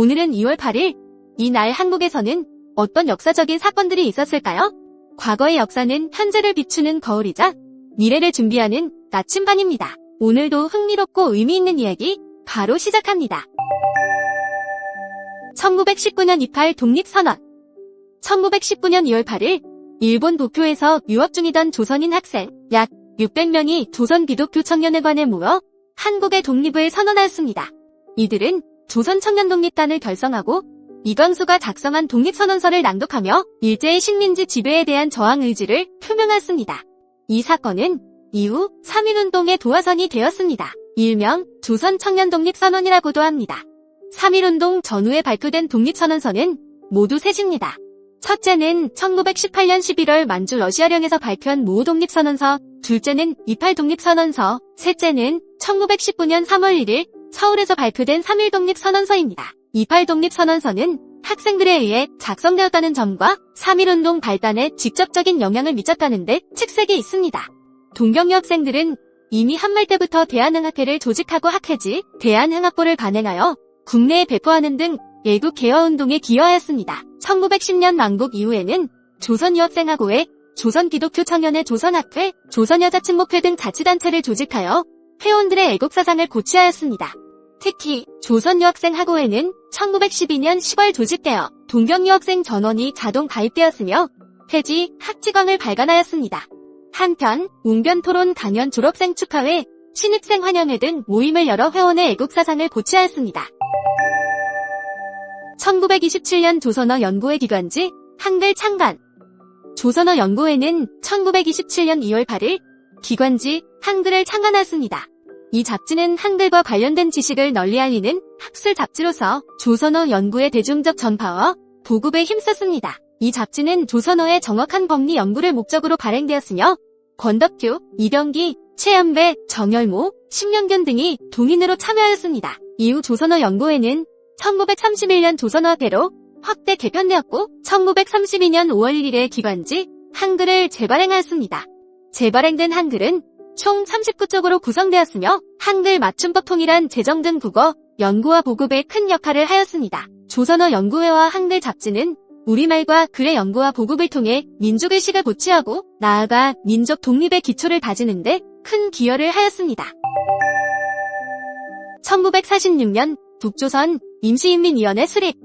오늘은 2월 8일. 이날 한국에서는 어떤 역사적인 사건들이 있었을까요? 과거의 역사는 현재를 비추는 거울이자 미래를 준비하는 나침반입니다. 오늘도 흥미롭고 의미 있는 이야기 바로 시작합니다. 1919년 28 독립선언 1919년 2월 8일 일본 도쿄에서 유학 중이던 조선인 학생 약 600명이 조선 기독교 청년회관에 모여 한국의 독립을 선언하였습니다. 이들은 조선 청년 독립단을 결성하고 이광수가 작성한 독립선언서를 낭독하며 일제의 식민지 지배에 대한 저항 의지를 표명했습니다. 이 사건은 이후 3.1운동의 도화선이 되었습니다. 일명 조선 청년 독립선언이라고도 합니다. 3.1운동 전후에 발표된 독립선언서는 모두 셋입니다. 첫째는 1918년 11월 만주 러시아령에서 발표한 모 독립선언서, 둘째는 28 독립선언서, 셋째는 1919년 3월 1일 서울에서 발표된 3.1 독립선언서입니다. 28 독립선언서는 학생들에 의해 작성되었다는 점과 3.1운동 발단에 직접적인 영향을 미쳤다는데 특색이 있습니다. 동경유 학생들은 이미 한말 때부터 대한흥학회를 조직하고 학회지, 대한흥학부를 반행하여 국내에 배포하는 등 예국 개화운동에 기여하였습니다. 1910년 망국 이후에는 조선유학생하고회, 조선기독교 청년회 조선학회, 조선여자친목회 등 자치단체를 조직하여 회원들의 애국 사상을 고취하였습니다. 특히 조선 유학생 학우회는 1912년 10월 조직되어 동경 유학생 전원이 자동 가입되었으며 폐지, 학지광을 발간하였습니다. 한편 웅변토론 강연 졸업생 축하회, 신입생 환영회 등 모임을 열어 회원의 애국 사상을 고취하였습니다. 1927년 조선어 연구회 기관지 한글 창간 조선어 연구회는 1927년 2월 8일 기관지 한글을 창간했습니다. 이 잡지는 한글과 관련된 지식을 널리 알리는 학술 잡지로서 조선어 연구의 대중적 전파와 보급에 힘썼습니다. 이 잡지는 조선어의 정확한 법리 연구를 목적으로 발행되었으며 권덕규, 이병기, 최연배, 정열모, 심영균 등이 동인으로 참여하였습니다. 이후 조선어 연구회는 1931년 조선어대로 확대 개편되었고 1932년 5월 1일에 기관지 한글을 재발행하였습니다. 재발행된 한글은 총 39쪽으로 구성되었으며 한글 맞춤법 통일한 제정 등 국어, 연구와 보급에 큰 역할을 하였습니다. 조선어 연구회와 한글 잡지는 우리말과 글의 연구와 보급을 통해 민족의식을 고취하고 나아가 민족 독립의 기초를 다지는데 큰 기여를 하였습니다. 1946년 북조선 임시인민위원회 수립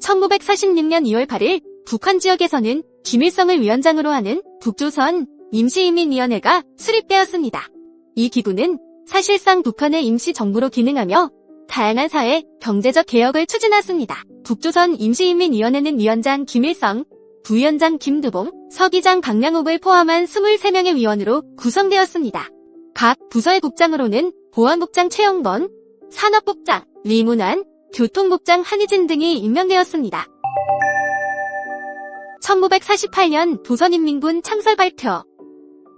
1946년 2월 8일 북한 지역에서는 김일성을 위원장으로 하는 북조선 임시인민위원회가 수립되었습니다. 이 기구는 사실상 북한의 임시정부로 기능하며 다양한 사회, 경제적 개혁을 추진했습니다. 북조선 임시인민위원회는 위원장 김일성, 부위원장 김두봉, 서기장 박량옥을 포함한 23명의 위원으로 구성되었습니다. 각 부서의 국장으로는 보안국장 최영건, 산업국장, 리문환, 교통국장 한희진 등이 임명되었습니다. 1948년 조선인민군 창설 발표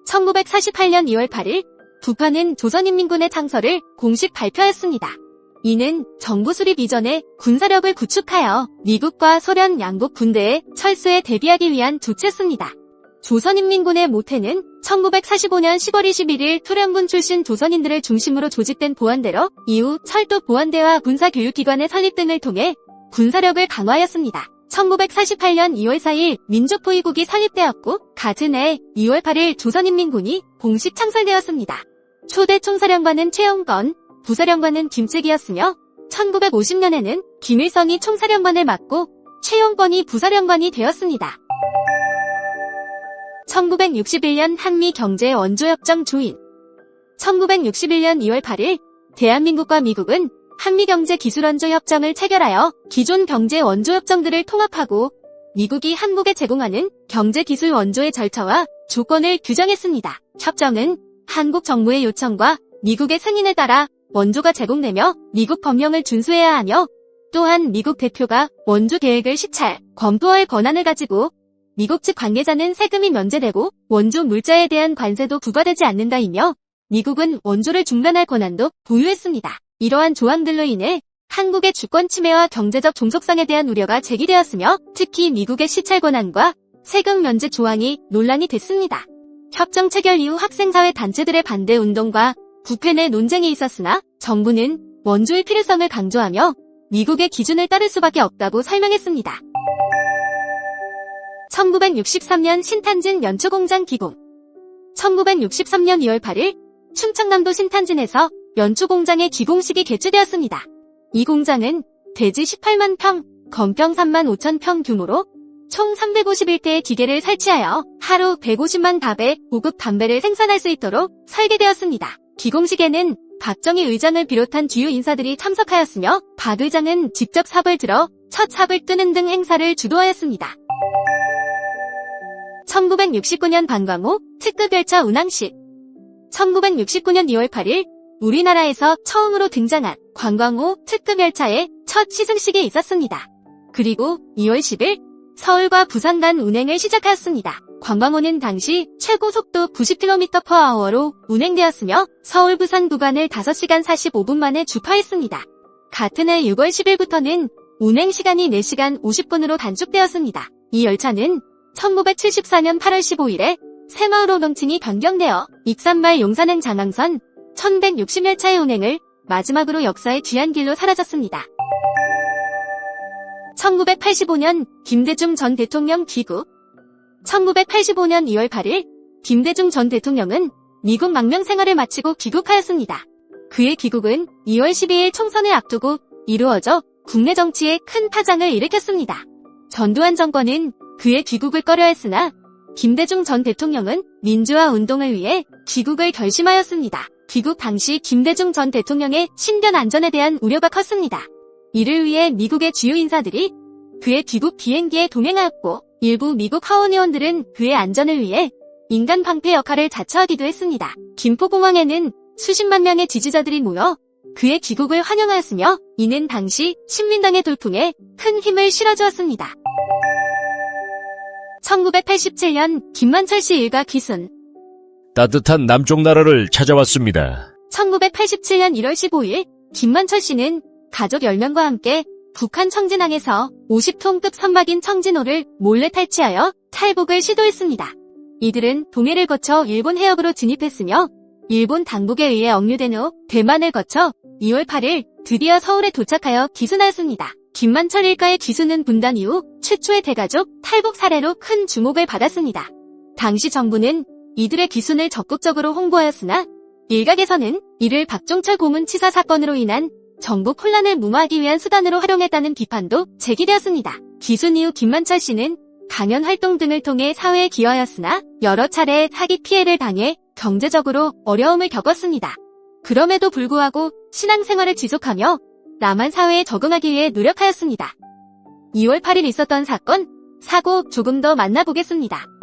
1948년 2월 8일 북한은 조선인민군의 창설을 공식 발표했습니다. 이는 정부 수립 이전에 군사력을 구축하여 미국과 소련 양국 군대의 철수에 대비하기 위한 조치였습니다. 조선인민군의 모태는 1945년 10월 21일 소련군 출신 조선인들을 중심으로 조직된 보안대로 이후 철도 보안대와 군사교육기관의 설립 등을 통해 군사력을 강화하였습니다. 1948년 2월 4일 민족보위국이 설립되었고 같은 해 2월 8일 조선인민군이 공식 창설되었습니다. 초대 총사령관은 최영건, 부사령관은 김측이었으며 1950년에는 김일성이 총사령관을 맡고 최영건이 부사령관이 되었습니다. 1961년 한미 경제 원조협정 조인 1961년 2월 8일 대한민국과 미국은 한미경제기술원조협정을 체결하여 기존 경제 원조협정들을 통합하고 미국이 한국에 제공하는 경제기술 원조의 절차와 조건을 규정했습니다. 협정은 한국 정부의 요청과 미국의 승인에 따라 원조가 제공되며 미국 법령을 준수해야 하며 또한 미국 대표가 원조 계획을 시찰, 검토할 권한을 가지고 미국 측 관계자는 세금이 면제되고 원조 물자에 대한 관세도 부과되지 않는다이며 미국은 원조를 중단할 권한도 보유했습니다. 이러한 조항들로 인해 한국의 주권 침해와 경제적 종속성에 대한 우려가 제기되었으며 특히 미국의 시찰 권한과 세금 면제 조항이 논란이 됐습니다. 협정 체결 이후 학생사회 단체들의 반대 운동과 국회 내 논쟁이 있었으나 정부는 원조의 필요성을 강조하며 미국의 기준을 따를 수밖에 없다고 설명했습니다. 1963년 신탄진 연초공장 기공 1963년 2월 8일 충청남도 신탄진에서 연초공장의 기공식이 개최되었습니다. 이 공장은 대지 18만 평, 건평 3만 5천 평 규모로 총 351대의 기계를 설치하여 하루 150만 답의 고급 담배를 생산할 수 있도록 설계되었습니다. 기공식에는 박정희 의장을 비롯한 주요 인사들이 참석하였으며 박 의장은 직접 삽을 들어 첫 삽을 뜨는 등 행사를 주도하였습니다. 1969년 반광호 특급 열차 운항식 1969년 2월 8일 우리나라에서 처음으로 등장한 관광호 특급 열차의 첫 시승식이 있었습니다. 그리고 2월 10일 서울과 부산 간 운행을 시작하였습니다. 관광호는 당시 최고 속도 90km/h로 운행되었으며 서울 부산 구간을 5시간 45분 만에 주파했습니다. 같은 해 6월 10일부터는 운행 시간이 4시간 50분으로 단축되었습니다. 이 열차는 1974년 8월 15일에 새마을호 명칭이 변경되어 익산말 용산행 장항선 1160열차의 운행을 마지막으로 역사의 귀한 길로 사라졌습니다. 1985년 김대중 전 대통령 귀국 1985년 2월 8일 김대중 전 대통령은 미국 망명 생활을 마치고 귀국하였습니다. 그의 귀국은 2월 12일 총선을 앞두고 이루어져 국내 정치에 큰 파장을 일으켰습니다. 전두환 정권은 그의 귀국을 꺼려했으나 김대중 전 대통령은 민주화 운동을 위해 귀국을 결심하였습니다. 귀국 당시 김대중 전 대통령의 신변 안전에 대한 우려가 컸습니다. 이를 위해 미국의 주요 인사들이 그의 귀국 비행기에 동행하였고 일부 미국 하원의원들은 그의 안전을 위해 인간 방패 역할을 자처하기도 했습니다. 김포공항에는 수십만 명의 지지자들이 모여 그의 귀국을 환영하였으며 이는 당시 신민당의 돌풍에 큰 힘을 실어주었습니다. 1987년 김만철 씨 일가 귀순 따뜻한 남쪽 나라를 찾아왔습니다. 1987년 1월 15일 김만철 씨는 가족 10명과 함께 북한 청진항에서 50톤급 선박인 청진호를 몰래 탈취하여 탈북을 시도했습니다. 이들은 동해를 거쳐 일본 해역으로 진입했으며 일본 당국에 의해 억류된 후 대만을 거쳐 2월 8일 드디어 서울에 도착하여 기순하였습니다. 김만철 일가의 기순은 분단 이후 최초의 대가족 탈북 사례로 큰 주목을 받았습니다. 당시 정부는 이들의 기순을 적극적으로 홍보하였으나 일각에서는 이를 박종철 고문 치사 사건으로 인한 정부 혼란을 무마하기 위한 수단으로 활용했다는 비판도 제기되었습니다. 기순 이후 김만철 씨는 강연 활동 등을 통해 사회에 기여하였으나 여러 차례 사기 피해를 당해 경제적으로 어려움을 겪었습니다. 그럼에도 불구하고 신앙생활을 지속하며 남한 사회에 적응하기 위해 노력하였습니다. 2월 8일 있었던 사건, 사고 조금 더 만나보겠습니다.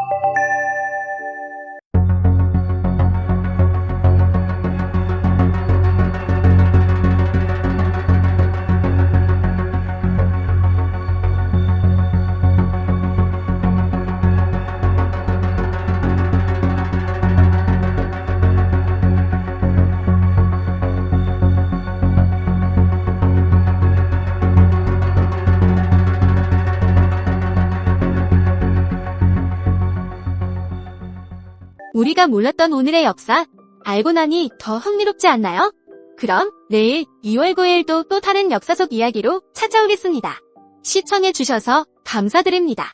우리가 몰랐던 오늘의 역사, 알고 나니 더 흥미롭지 않나요? 그럼 내일 2월 9일도 또 다른 역사 속 이야기로 찾아오겠습니다. 시청해주셔서 감사드립니다.